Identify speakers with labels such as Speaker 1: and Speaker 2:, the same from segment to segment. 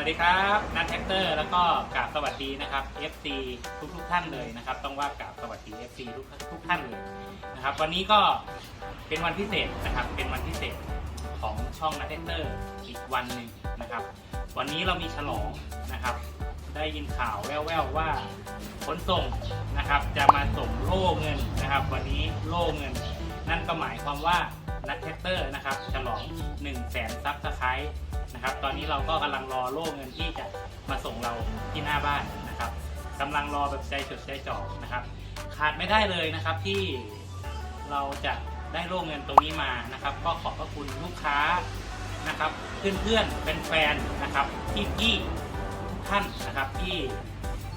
Speaker 1: วัสดีครับ นัทแท็กเตอร์แล้วก็กราบสวัสดีนะครับ FC ทุกทุกท่านเลยนะครับ ต้องว่ากราบสวัสดี FC ทุกทุกท่านเลยนะครับ วันนี้ก็เป็นวันพิเศษนะครับ เป็นวันพิเศษของช่องนัทแท็กเตอร์อีกวันหนึ่งนะครับ วันนี้เรามีฉลองนะครับ ได้ยินข่าวแว่วๆว่าขนส่งนะครับ จะมาส่งโล่เงินนะครับ วันนี้โล่เงิน นั่นก็หมายความว่านัทแท็กเตอร์นะครับฉลอง1 0 0 0 0แสนซับสไครต์ นะครับ ตอนนี้เราก็กำลังรอโล่เงินที่จะมาส่งเราที่หน้าบ้านนะครับกำลังรอแบบใจจดใจจ่อนะครับ ขาดไม่ได้เลยนะครับที่เราจะได้โล่เงินตรงนี้มานะครับ ก็ขอบพระคุณลูกค้านะครับ เพื่อนๆเป็นแฟนนะครับพี่ๆทุกท่านนะครับที่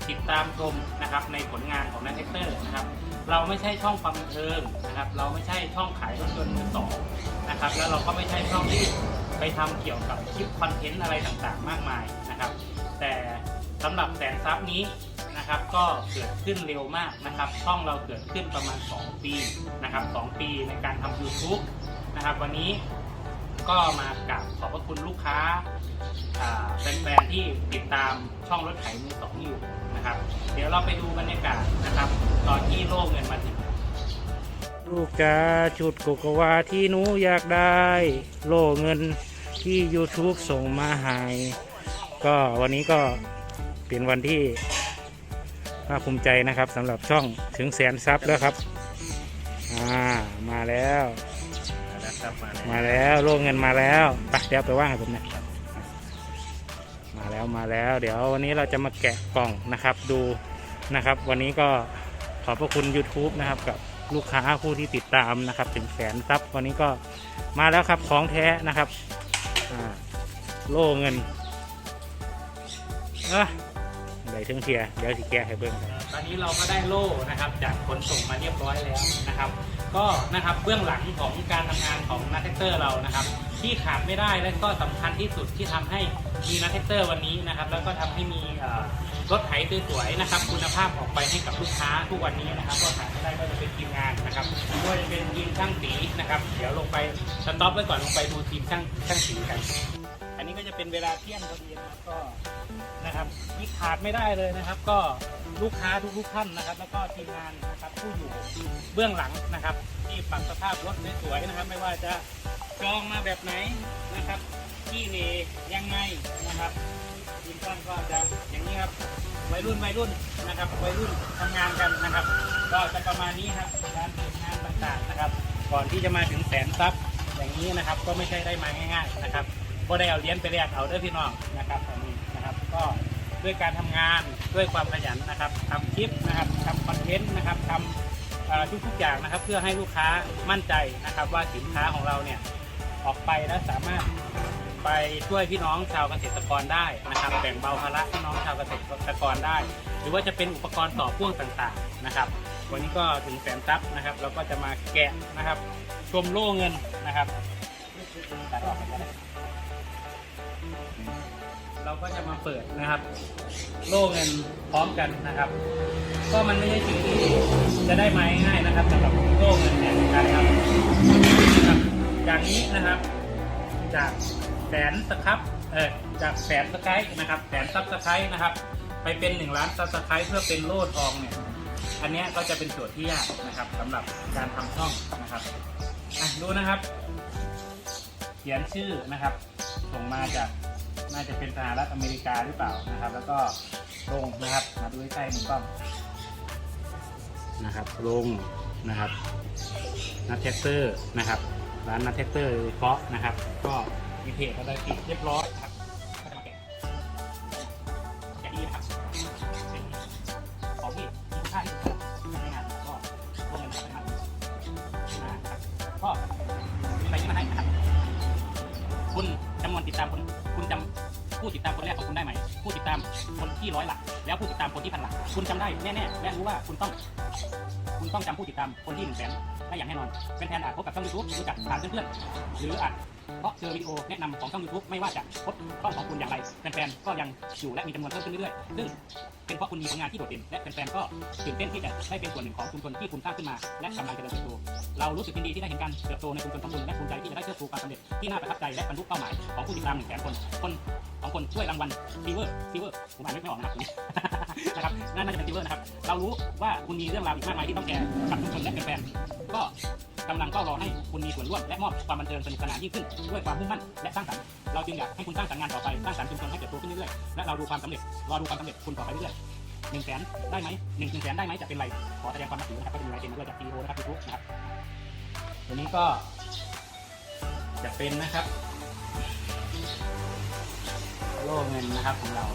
Speaker 1: ติดตามชมนะครับในผลงานของนัทเทคเตอร์นะครับ เราไม่ใช่ช่องความบันเทิงนะครับ เราไม่ใช่ช่องขายรถยนต์มือสองนะครับ แล้วเราก็ไม่ใช่ช่องที่ ไปทำเกี่ยวกับคลิปคอนเทนต์อะไรต่างๆ มากมายนะครับ แต่สำหรับแสนซับนี้นะครับ ก็เกิดขึ้นเร็วมากนะครับ ช่องเราเกิดขึ้นประมาณ 2 ปีนะครับ 2 ปีในการทำ YouTube นะครับ วันนี้ก็มากราบขอบพระคุณลูกค้าอ่าแฟนๆที่ติดตามช่องรถไถมือสองอยู่นะครับ เดี๋ยวเราไปดูบรรยากาศนะครับ ตอนที่โล่เงินมาถึงลูกจ้าชุดโกโกวาที่หนูอยากได้ โล่เงิน ที่ YouTube ส่งมาให้ก็วันนี้ก็เป็นวันที่ภาคภูมิใจนะครับสำหรับช่องถึงแสนซับแล้วครับ อ่ามาแล้วมาแล้วโล่เงินมาแล้วไปเดี๋ยวไปว่างให้ผมหนะมาแล้วมาแล้ว เดี๋ยววันนี้เราจะมาแกะกล่องนะครับดูนะครับ วันนี้ก็ขอบพระคุณ YouTube นะครับกับลูกค้าผู้ที่ติดตามนะครับ ถึงแสนซับวันนี้ก็มาแล้วครับของแท้นะครับ อ่าโล่เงินเอะได้ถึงเทียเดี๋ยวสิแกะให้เบิ่งตอนนี้เราก็ได้โล่นะครับจากขนส่งมาเรียบร้อยแล้วนะครับ ก็นะครับเบื้องหลังของการทำงานของนักเทคเตอร์เรานะครับ ที่ขาดไม่ได้และก็สำคัญที่สุดที่ทำให้มีนักเทคเตอร์วันนี้นะครับ แล้วก็ทำให้มีเอ่อ รถไถสวยๆนะครับ คุณภาพออกไปให้กับลูกค้าทุกวันนี้นะครับก็ขาดไม่ได้ก็จะเป็นทีมงานนะครับไม่ว่าจะเป็นทีมช่างสีนะครับ เดี๋ยวลงไปสต็อปไว้ก่อนลงไปดูทีมช่างช่างสีกัน อันนี้ก็จะเป็นเวลาเที่ยงพอดีนะครับก็นะครับที่ขาดไม่ได้เลยนะครับ ก็ลูกค้าทุกๆท่านนะครับ แล้วก็ทีมงานนะครับผู้อยู่เบื้องหลังนะครับ ที่ปรับสภาพรถสวยๆนะครับ ไม่ว่าจะจองมาแบบไหนนะครับ ที่เนยังไงนะครับ ทีมช่างก็จะอย่างนี้ครับวัยรุ่นวัยรุ่นนะครับวัยรุ่นทำงานกันนะครับ ก็จะประมาณนี้ครับการทำงานต่างๆนะครับ ก่อนที่จะมาถึงแสนทรัพย์อย่างนี้นะครับ ก็ไม่ใช่ได้มาง่าย ๆนะครับก็ได้เอาเหรียญไปแลกเอาเด้อพี่น้องนะครับอันนี้นะครับ ก็ด้วยการทำงานด้วยความขยันนะครับทำคลิปนะครับทำคอนเทนต์นะครับทำทุกๆอย่างนะครับ เพื่อให้ลูกค้ามั่นใจนะครับ ว่าสินค้าของเราเนี่ยออกไปแล้วสามารถ ไปช่วยพี่น้องชาวเกษตรกรได้นะครับแบ่งเบาภาระพี่น้องชาวเกษตรกรได้ หรือว่าจะเป็นอุปกรณ์ต่อพ่วงต่างๆนะครับ วันนี้ก็ถึงแสนทรัพย์นะครับ เราก็จะมาแกะนะครับชมโล่เงินนะครับตัดออกไปก็ได้เราก็จะมาเปิดนะครับ โล่เงินพร้อมกันนะครับ ก็มันไม่ใช่สิ่งที่จะได้มาง่ายๆนะครับสำหรับโล่เงินเนี่ยนะครับนะครับอย่างนี้นะครับจาก แสนสครับเออจากแสนสไครต์นะครับแสนซับสไครต์นะครับ ไปเป็นหนึ่งล้านซับสไครต์เพื่อเป็นโล่ทองเนี่ยอันนี้ก็จะเป็นโจทย์ที่ยากนะครับสำหรับการทำช่องนะครับอะดูนะครับ เขียนชื่อนะครับส่งมาจากน่าจะเป็นสหรัฐอเมริกาหรือเปล่านะครับ แล้วก็ลงนะครับ มาดูใกล้ๆมือกล้องนะครับลงนะครับนัทเทสเตอร์นะครับร้านนัทเทสเตอร์เฉพาะนะครับ ก็ มีเพจอะไรติดเรียบร้อยครับก็จะมาแกะแกะดีนะครับเป็นของที่มีค่าที่สุดในงานก็ลงเงินนะครับนะครับก็มีอะไรที่มาให้นะครับคุณจำนวนติดตามคนคุณจำผู้ติดตามคนแรกของคุณได้ไหมผู้ติดตามคนที่ร้อยหลัก แล้วผู้ติดตามคนที่พันหลัก คุณจำได้แน่ๆและรู้ว่าคุณต้องคุณต้องจำผู้ติดตามคนที่หนึ่งแสนได้อย่างแน่นอนเป็นแทนอาจพบกับช่องยูทูบรู้จักผ่านเพื่อนๆหรืออาจ เพราะเจอวิดีโอแนะนำของช่อง YouTube ไม่ว่าจะพบช่องของคุณอย่างไรแฟนๆก็ยังอยู่และมีจำนวนเพิ่มขึ้นเรื่อยๆซึ่งเป็นเพราะคุณมีผลงานที่โดดเด่นและแฟนๆก็ตื่นเต้นที่จะได้เป็นส่วนหนึ่งของชุมชนที่คุณสร้างขึ้นมาและกำลังจริญเติบโตเรารู้สึกยินดีที่ได้เห็นการเติบโตในชุมชนของคุณและภูมิใจที่จะได้เชิดชูความสำเร็จที่น่าประทับใจและบรรลุเป้าหมายของผู้ติดตามหนึ่งแสนคนคนของคนช่วยรางวัลซีเวอร์ซีเวอร์ผมอ่านไม่ออกนะครับนะครับนั่นน่าจะเป็นซีเวอร์นะครับเรารู้ว่าคุณมีเรื่องราวอีกมากมายที่ต้องแชร์กับทุกคนและแฟนๆก็ กำลังเฝ้ารอให้คุณมีส่วนร่วมและมอบความบันเทิงสนุกสนานยิ่งขึ้นด้วยความมุ่งมั่นและสร้างสรรค์เราจึงอยากให้คุณสร้างสรรค์งานต่อไปสร้างสรรค์ชุมชนให้เติบโตขึ้นเรื่อยๆและเราดูความสำเร็จรอดูความสำเร็จคุณต่อไปเรื่อยๆหนึ่งแสนได้ไหมหนึ่งหนึ่งแสนได้ไหมจะเป็นไรขอแสดงความนับถือนะครับก็จะมีลายเซ็นมาด้วยจากซีโอนะครับทูบนะครับ
Speaker 2: ตัวนี้ก็จะเป็นนะครับโล่เงินนะครับของเรา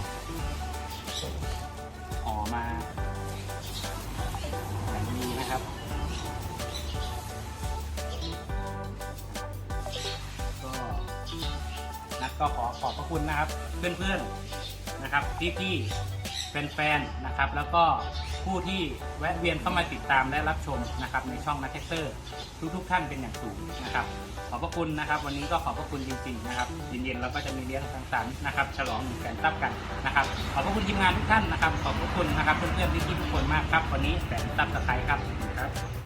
Speaker 2: คุณนะครับเพื่อนๆนะครับพี่ๆแฟนๆนะครับ แล้วก็ผู้ที่แวะเวียนเข้ามาติดตามและรับชมนะครับในช่องนักเทเตอร์ทุกๆท่านเป็นอย่างสูงนะครับ ขอบพระคุณนะครับ วันนี้ก็ขอบพระคุณจริงๆนะครับเย็นๆเราก็จะมีเลี้ยงสังสรรค์นะครับฉลองหนึ่งแสนซับกันนะครับ ขอบพระคุณทีมงานทุกท่านนะครับ ขอบพระคุณนะครับเพื่อนๆที่ทุกคนมากครับ วันนี้แสนซับสไครต์ครับครับ